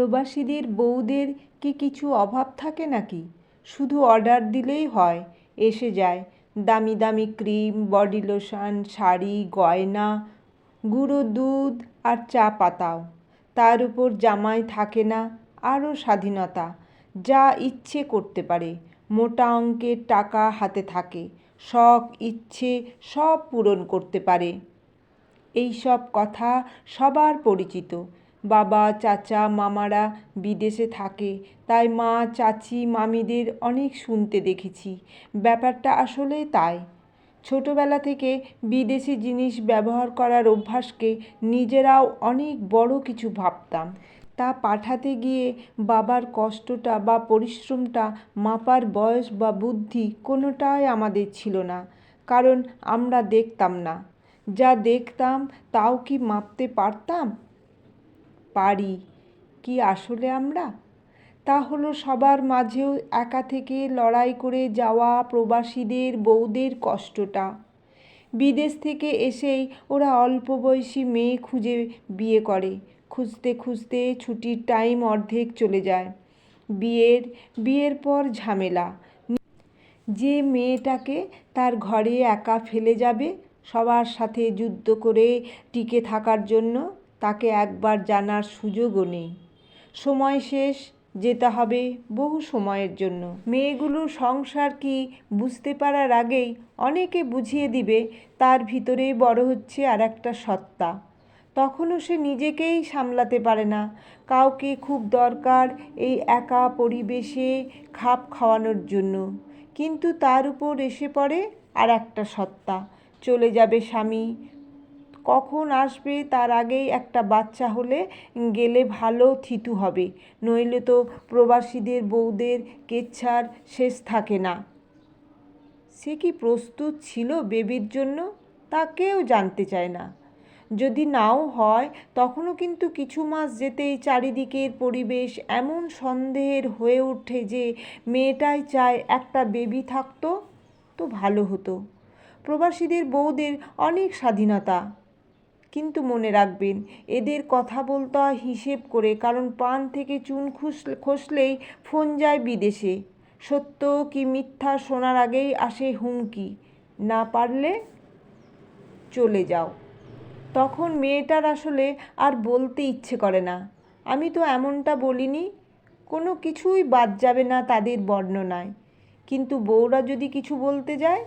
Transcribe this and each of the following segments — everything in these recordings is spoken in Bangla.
প্রবাসীদের বউদের কি কিছু অভাব থাকে নাকি? শুধু অর্ডার দিলেই হয়, এসে যায়। দামি দামি ক্রিম, বডি লোশন, শাড়ি, গয়না, গুঁড়ো দুধ আর চা পাতাও। তার উপর জামাই থাকে না, আরও স্বাধীনতা। যা ইচ্ছে করতে পারে, মোটা অঙ্কের টাকা হাতে থাকে। শখ, ইচ্ছে সব পূরণ করতে পারে। এই সব কথা সবার পরিচিত। বাবা, চাচা, মামারা বিদেশে থাকে। তাই মা, চাচি, মামিদের অনেক শুনতে দেখেছি। ব্যাপারটা আসলে তাই। ছোটবেলা থেকে বিদেশি জিনিস ব্যবহার করার অভ্যাসকে নিজেরাও অনেক বড় কিছু ভাবতাম। তা পাঠাতে গিয়ে বাবার কষ্টটা বা পরিশ্রমটা মাপার বয়স বা বুদ্ধি কোনোটাই আমাদের ছিল না। কারণ আমরা দেখতাম না। যা দেখতাম তাও কি মাপতে পারতাম? পারি কি আসলে আমরা? তা হলো সবার মাঝেও একা থেকে লড়াই করে যাওয়া প্রবাসীদের, বউদের কষ্টটা। বিদেশ থেকে এসেই ওরা অল্প বয়সী মেয়ে খুঁজে বিয়ে করে। খুঁজতে খুঁজতে ছুটির টাইম অর্ধেক চলে যায়। বিয়ের বিয়ের পর ঝামেলা। যে মেয়েটাকে তার ঘরে একা ফেলে যাবে, সবার সাথে যুদ্ধ করে টিকে থাকার জন্য তাকে একবার জানার সুযোগও নেই। সময় শেষ, যেতে হবে বহু সময়ের জন্য। মেয়েগুলো সংসার কি বুঝতে পারার আগেই অনেকে বুঝিয়ে দিবে, তার ভিতরে বড় হচ্ছে আর একটা সত্তা। তখনও সে নিজেকেই সামলাতে পারে না। কাউকে খুব দরকার এই একা পরিবেশে খাপ খাওয়ানোর জন্য। কিন্তু তার উপর এসে পড়ে আর একটা সত্তা। চলে যাবে স্বামী কখন আসবে তার আগেই একটা বাচ্চা হলে গেলে ভালো থিতু হবে। নইলে তো প্রবাসীদের বউদের কেচ্ছার শেষ থাকে না। সে কি প্রস্তুত ছিল বেবির জন্য? তা কেউ জানতে চায় না। যদি নাও হয়, তখনও কিন্তু কিছু মাস যেতেই চারিদিকের পরিবেশ এমন সন্দেহের হয়ে ওঠে যে মেয়েটাই চায় একটা বেবি থাকতো তো ভালো হতো। প্রবাসীদের বউদের অনেক স্বাধীনতা। কিন্তু মনে রাখবেন, এদের কথা বলতে হয় হিসেব করে, কারণ পান থেকে চুন খুসলে, খসলেই ফোন যায় বিদেশে। সত্য কি মিথ্যা শোনার আগেই আসে হুমকি? না পারলে চলে যাও। তখন মেয়েটার আসলে আর বলতে ইচ্ছে করে না। আমি তো এমনটা বলিনি, কোনো কিছুই বাদ যাবে না তাদের বর্ণনায়। কিন্তু বউরা যদি কিছু বলতে যায়,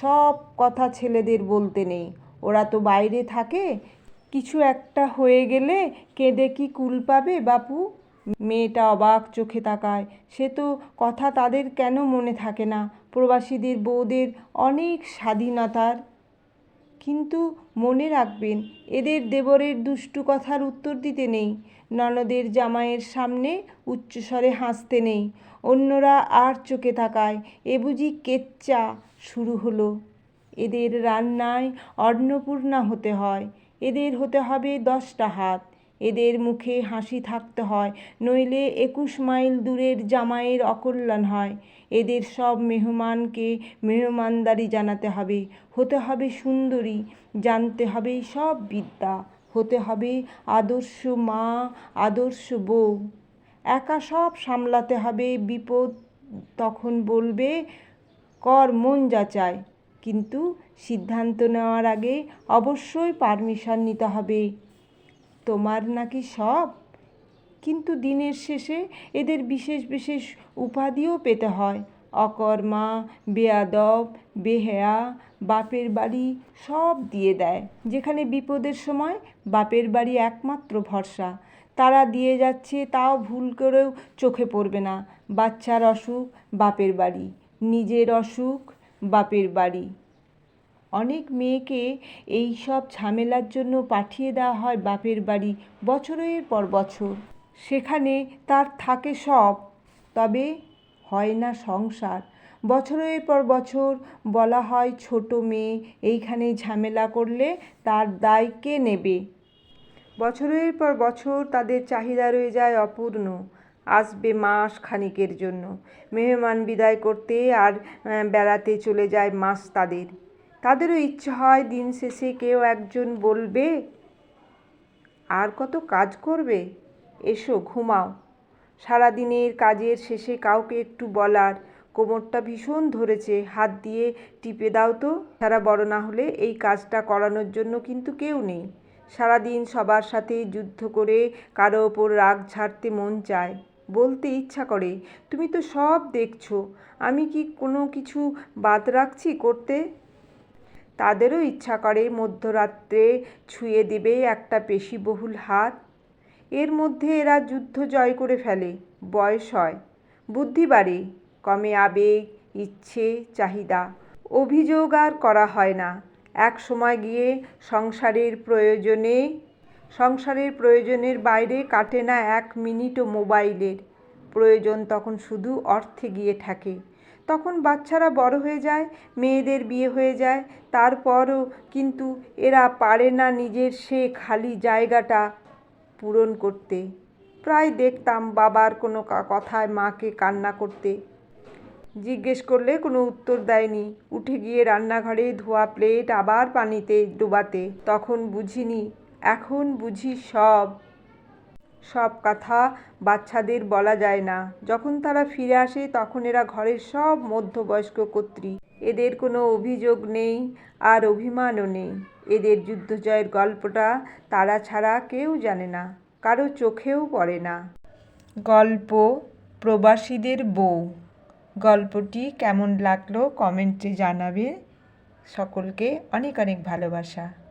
সব কথা ছেলেদের বলতে নেই। ওরা তো বাইরে থাকে। কিছু একটা হয়ে গেলে কেঁদে কি কুল পাবে বাপু? মেয়েটা অবাক চোখে তাকায়। সে তো কথা তাদের কেন মনে থাকে না? প্রবাসীদের বউদের অনেক স্বাধীনতার। কিন্তু মনে রাখবেন, এদের দেবরের দুষ্টু কথার উত্তর দিতে নেই। ননদের জামাইয়ের সামনে উচ্চস্বরে হাসতে নেই। অন্যরা আর চোখে তাকায়। এ বুঝি কেচ্চা শুরু হলো। এদের রান্নায় অন্নপূর্ণা হতে হয়। এদের হতে হবে দশটা হাত। এদের মুখে হাসি থাকতে হয়, নইলে একুশ মাইল দূরের জামাইয়ের অকল্যাণ হয়। এদের সব মেহমানকে মেহমানদারি জানাতে হবে। হতে হবে সুন্দরী, জানতে হবে সব বিদ্যা। হতে হবে আদর্শ মা, আদর্শ বউ। একা সব সামলাতে হবে বিপদ, তখন বলবে, কর মন যা চায়। কিন্তু সিদ্ধান্ত নেওয়ার আগে অবশ্যই পারমিশন নিতে হবে। তোমার নাকি সব? কিন্তু দিনের শেষে এদের বিশেষ বিশেষ উপাধিও পেতে হয়। অকর্মা, বেয়াদব, বেহেয়া, বাপের বাড়ি সব দিয়ে দেয়। যেখানে বিপদের সময় বাপের বাড়ি একমাত্র ভরসা। তারা দিয়ে যাচ্ছে তাও ভুল করেও চোখে পড়বে না। বাচ্চার অসুখ, বাপের বাড়ি। নিজের অসুখ, বাপের বাড়ি। অনেক মেয়েকে এই সব ঝামেলার জন্য পাঠিয়ে দেওয়া হয় বাপের বাড়ি বছরের পর বছর। সেখানে তার থাকে সব, তবে হয় না সংসার। বছরের পর বছর বলা হয়, ছোট মেয়ে এইখানে ঝামেলা করলে তার দায় কে নেবে? বছরের পর বছর তাদের চাহিদা রয়ে যায় অপূর্ণ। আসবে মাস খানিকের জন্য। মেহমান বিদায় করতে আর বেড়াতে চলে যায় মাস তাদের। তাদেরও ইচ্ছে হয় দিন শেষে কেউ একজন বলবে, আর কত কাজ করবে? এসো, ঘুমাও। সারাদিনের কাজের শেষে কাউকে একটু বলার কোমরটা ভীষণ ধরেছে। হাত দিয়ে টিপে দাও তো। সারা বড় না হলে এই কাজটা করানোর জন্য কিন্তু কেউ নেই। সারাদিন সবার সাথে যুদ্ধ করে কারও ওপর রাগ ঝাড়তে মন চায়। বলতে ইচ্ছা করে, তুমি তো সব দেখছ। আমি কি কোনো কিছু বাদ রাখছি করতে? তাদেরও ইচ্ছা করে মধ্যরাত্রে ছুঁয়ে দেবে একটা পেশিবহুল হাত। এর মধ্যে এরা যুদ্ধ জয় করে ফেলে, বয়স হয়। বুদ্ধি বাড়ে, কমে আবেগ, ইচ্ছে, চাহিদা। অভিযোগ আর করা হয় না। এক সময় গিয়ে সংসারের প্রয়োজনে, সংসারের প্রয়োজনের বাইরে কাটে না এক মিনিটও মোবাইলের। প্রয়োজন তখন শুধু অর্থে গিয়ে থাকে। তখন বাচ্চারা বড় হয়ে যায়, মেয়েদের বিয়ে হয়ে যায়। তারপরও কিন্তু এরা পারে না নিজের সে খালি জায়গাটা পূরণ করতে। প্রায় দেখতাম বাবার কোনো কথায় মাকে কান্না করতে। জিজ্ঞেস করলে কোনো উত্তর দেয়নি। উঠে গিয়ে রান্নাঘরে ধোয়া প্লেট, আবার পানিতে ডোবাতে। তখন বুঝিনি, এখন বুঝি সব। সব কথা বাচ্চাদের বলা যায় না। যখন তারা ফিরে আসে, তখন এরা ঘরের সব মধ্যবয়স্ক কর্ত্রী। এদের কোনো অভিযোগ নেই আর অভিমানও নেই। এদের যুদ্ধজয়ের গল্পটা তারা ছাড়া কেউ জানে না, কারও চোখেও পড়ে না। গল্প প্রবাসীদের বউ। গল্পটি কেমন লাগল কমেন্টে জানাবে। সকলকে অনেক অনেক ভালোবাসা।